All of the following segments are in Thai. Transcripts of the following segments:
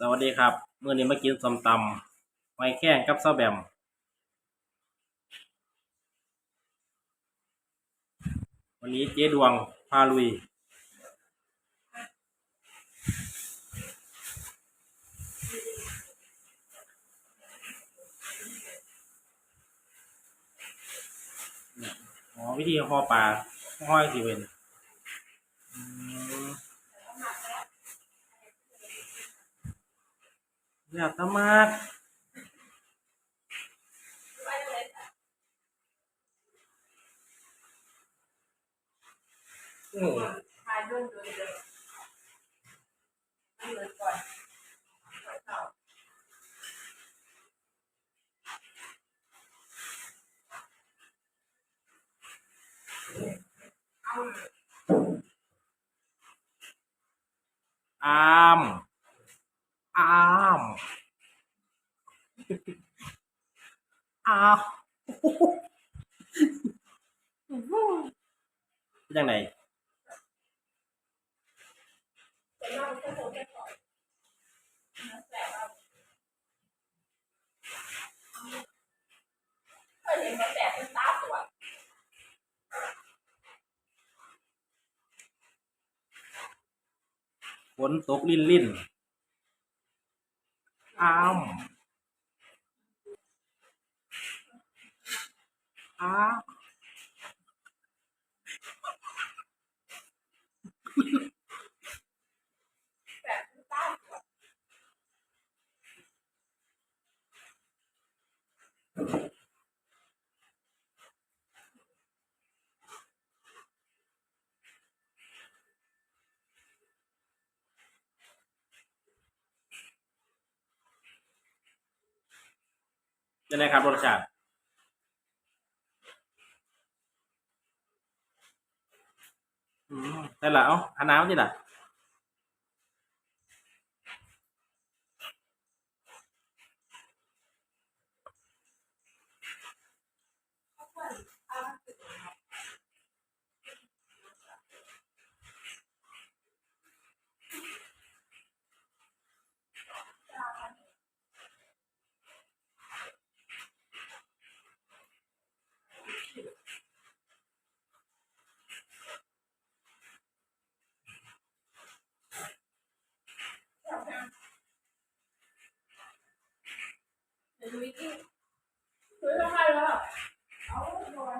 สวัสดีครับเมื่อนี้มากินส้มตำไม้แข้งกับซาแบมวันนี้เจ๊ดวงพาลุย อ๋อวิธีห่อปลาห่อสิเป็น อยากตะมากอืมทายด้วยด้วยเลยไม่เลยก่อนก่อนเอา อามอามอามเป็นยังไง จะเล่าแค่โคแค่ก่อนแต่ว่าเคยเห็นเขาแตกเป็ นตาสวยฝนตกลิ่นลิ่นอามอาม แตกเป็นตาสวย จะได้ครับรสชาติอืมได้ละเอ้าหาน้ำสิล่ะ เดี๋ย วดูอีกทีซื้อทำไมล่ะเอาหน่อย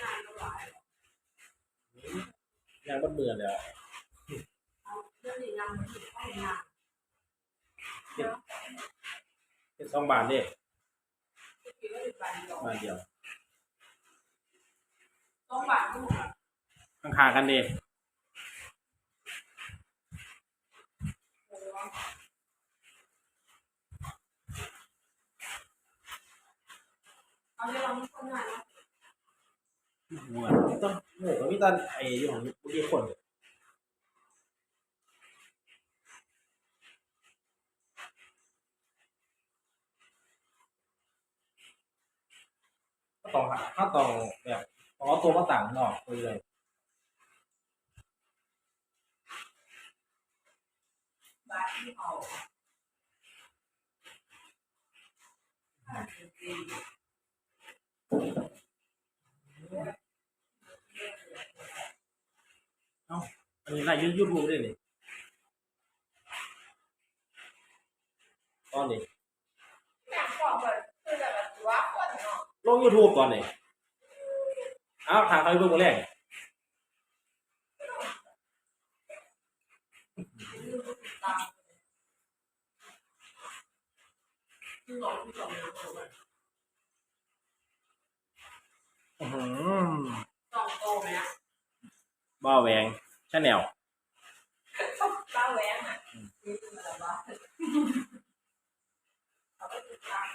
งานละหลายยังก็เบื่อแล้วเอาเรื่องนี้งานมันถึงห้องงานเป็นสองบาทเด้คิดว่าเป็นบาทเดียวบาทเดียวต้องบาทลูกอะข้างๆกันเด้ เอาเดี๋ยวเราไม่คนงานนะเหมือนต้องโง่กับมีตันไอ้ยู่ของเมื่อกี้คนก็ต้องหาถ้าต้องแบบต้องเอตัวมาต่างนอกคุยเลย บา ทที่เอาห้าสิบสี่อันนี้ไล่ยูทูบด้วยนี่ตอนนี้แม่บอกว่าคือแบบว่าคนเนาะลงยูทูบตอนนี้เอ้าวทางใครเพิ่งมาแรกตามคื อื้อหือต้องโตไหมอะบ้าแหวงชาแนลป้าแหวนอะนี่คืออะไรวะเขาไปติดตาม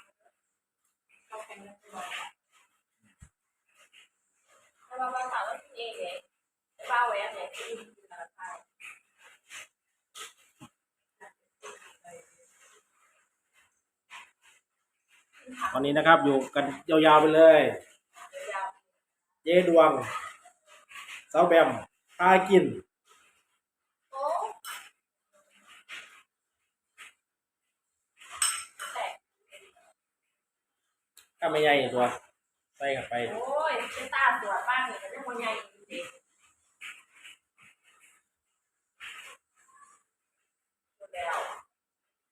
เขาเป็นนักร้องแต่ว่าภาษาว่าเองเนี่ยป้าแหวนเนี่ย วันนี้นะครับอยู่กันยาวๆไปเลย เจดวงสาวแบมพากิน ถ้ไม่ใหญ่ตัวใส่กับไป โอ้ยเป็นตาสวยบ้านเยเป็นคนใหญ่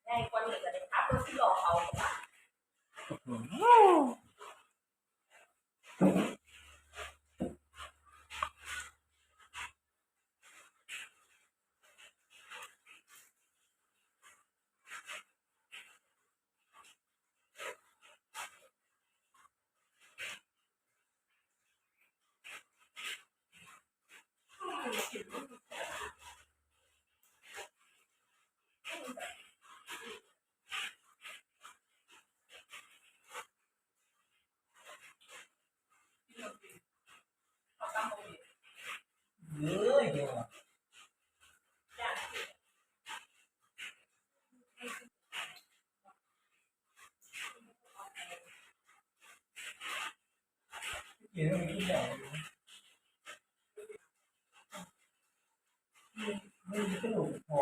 ใหญ่กว่านี้จะได้ทับรถที่รอเขา Oh. ห็นมันทุกอย่างไม่สนุกพอ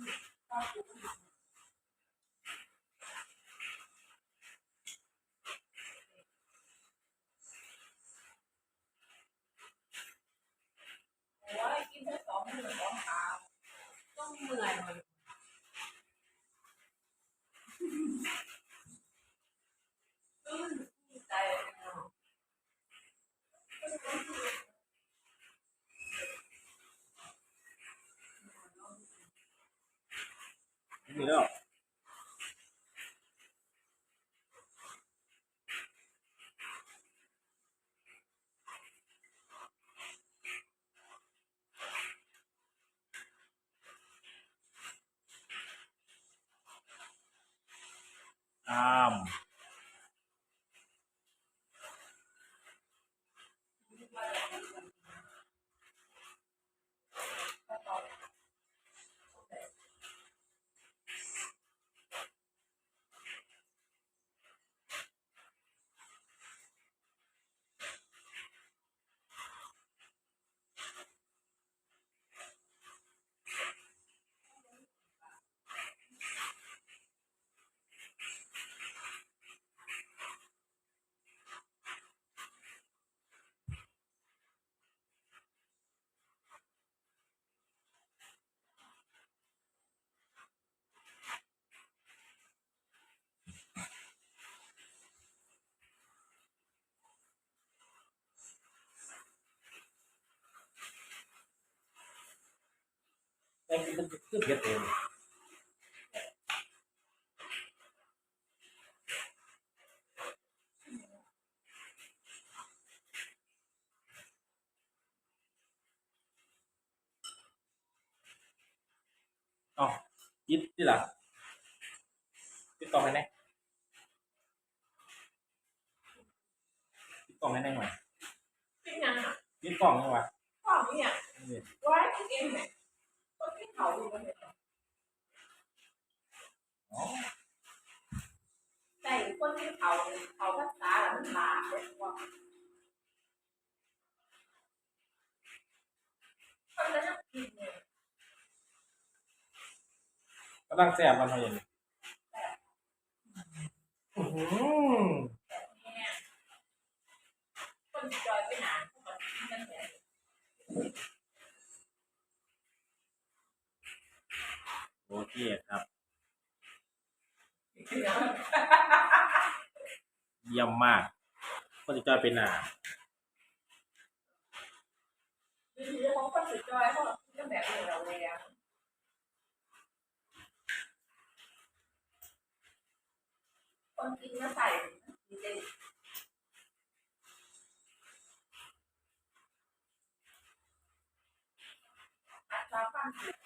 嗯。 แต่ที่มันขึ้นเยอะเองอ๋อยิดที่หลังติดต่อให้แน่ติดต่อให้แน่หน่อย cái nhà ติดกล่องยังวะ có không nhỉ? Quá cái em này. เขาอยู่บนใส่คนที่เขาเขาภาษาหลังบาเลยว่าคนจะนั่งกินเนี่ยกลังแสบมันเาไหร่นอยไาคนนั่งแสบ โอเคครับเยี่ยมมากคนจะจอยเป็นหนาคนกินก็ใส่ดีเลยอัตราความถี่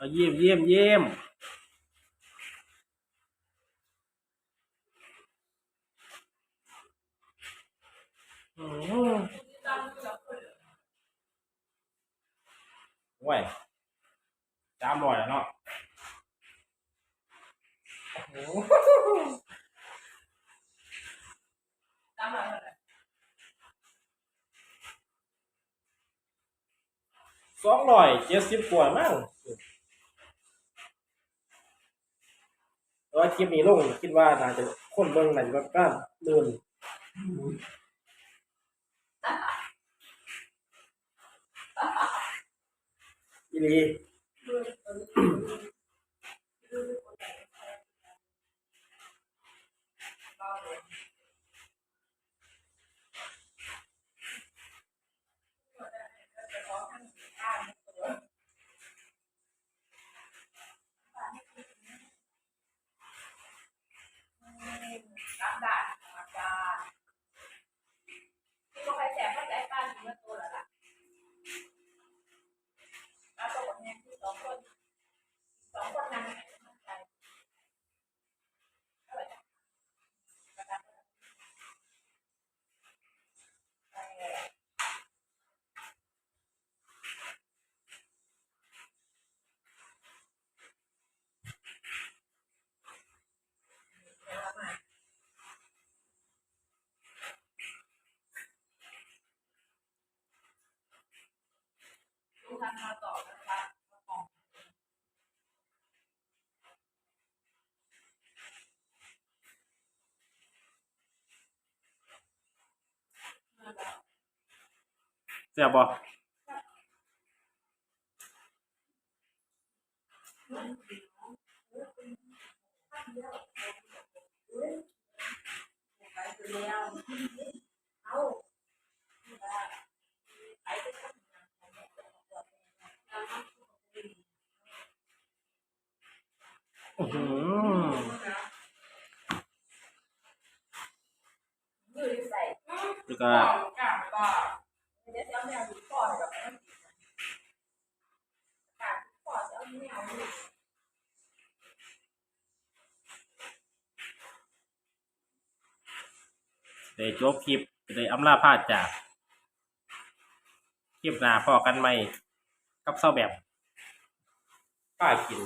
เอาเยี่ยมเยี่ยมเยี่ยมอืมต้องเราคนไหวจามลอยแล้วเนาะโอ้โหตามเราเลยสองร้อยเจ็ดสิบกว่ามั้งแคลิปนี้ลงคิดว่าน่าจะคนเบิ่งน่าจะแบบกล้าเดินอีลี ดูดูดูคนไหนเราเลยจะขอทางข้างตัวรับด่านอาจารย์ที่ก็ใครแจกก็ใจป้าถึงมาตัวแล้วล่ะแล้วตัวคนนี้ที่สองคนสองคนนั้นมั่นใจเท่าไหร่นะประกันเท่าไหร่เออเดี๋ยวเรามาดูทาง มาต่อนะคะของเสียบ่ไปตัวเดียวเอาไป นเอาแมวดูได้จบคลิปจะได้อำลาพาดจากคลิปหน้าพอกันใหม่กับเศร้าแบบป้ากิน